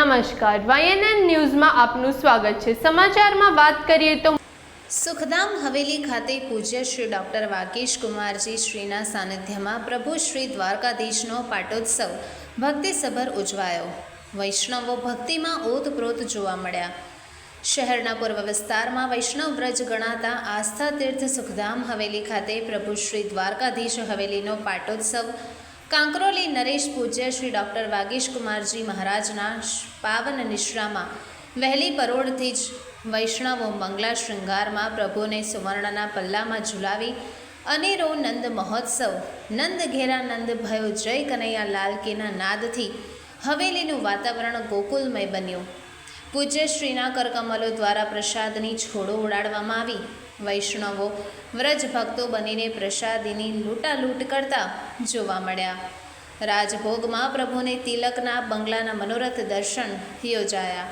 નમસ્કાર. વાયએનએન ન્યૂઝમાં આપનું સ્વાગત છે. સમાચારમાં વાત કરીએ તો સુખધામ હવેલી ખાતે પૂજ્ય શ્રી ડૉક્ટર વાકેશ કુમારજી શ્રીના સાનિધ્યમાં પ્રભુ શ્રી દ્વારકાધીશનો પાટોત્સવ ભક્તિસભર ઉજવાયો. વૈષ્ણવો ભક્તિમાં ઓતપ્રોત જોવા મળ્યા. શહેરના પૂર્વ વિસ્તારમાં વૈષ્ણવ વ્રજ ગણાતા આસ્થા તીર્થ સુખધામ હવેલી ખાતે પ્રભુ શ્રી દ્વારકાધીશ હવેલીનો પાટોત્સવ કાંકરોલી નરેશ પૂજ્ય શ્રી ડૉક્ટર વાગીશ કુમારજી મહારાજના પાવન નિશ્રામાં વહેલી પરોળથી જ વૈષ્ણવો મંગલા શૃંગારમાં પ્રભુને સુવર્ણના પલ્લામાં ઝુલાવી અનેરો નંદ મહોત્સવ, નંદ ઘેરા નંદ ભયો જય કનૈયા લાલ કેના નાદથી હવેલીનું વાતાવરણ ગોકુલમય બન્યું. પૂજ્ય શ્રીના કરકમલો દ્વારા પ્રસાદની છોડો ઉડાડવામાં આવી. વૈષ્ણવો, વ્રજ ભક્તો બનીને પ્રસાદીની લૂંટાલૂંટ કરતા જોવા મળ્યા. રાજભોગમાં પ્રભુને તિલકના બંગલાના મનોરથ દર્શન યોજાયા.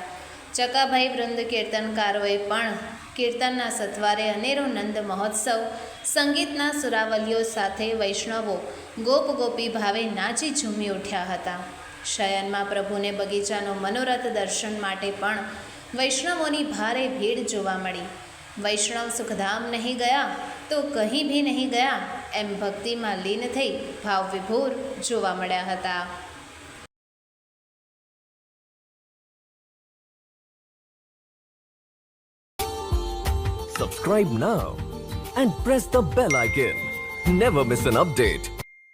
ચકાભાઈ વૃંદ કીર્તનકારોએ પણ કીર્તનના સથવારે અનેરો નંદ મહોત્સવ, સંગીતના સુરાવલીઓ સાથે વૈષ્ણવો ગોપ ગોપી ભાવે નાચી ઝૂમી ઉઠ્યા હતા. શયનમાં પ્રભુને બગીચાનો મનોરથ દર્શન માટે પણ વૈષ્ણવોની ભારે ભીડ જોવા મળી વૈષ્ણવ સુખધામ નહીં ગયા તો કહીં ભી નહીં ગયા એમ ભક્તિમાં લીન થઈ ભાવ વિભોર જોવા મળ્યા હતા Subscribe now and press the bell icon. Never miss an update.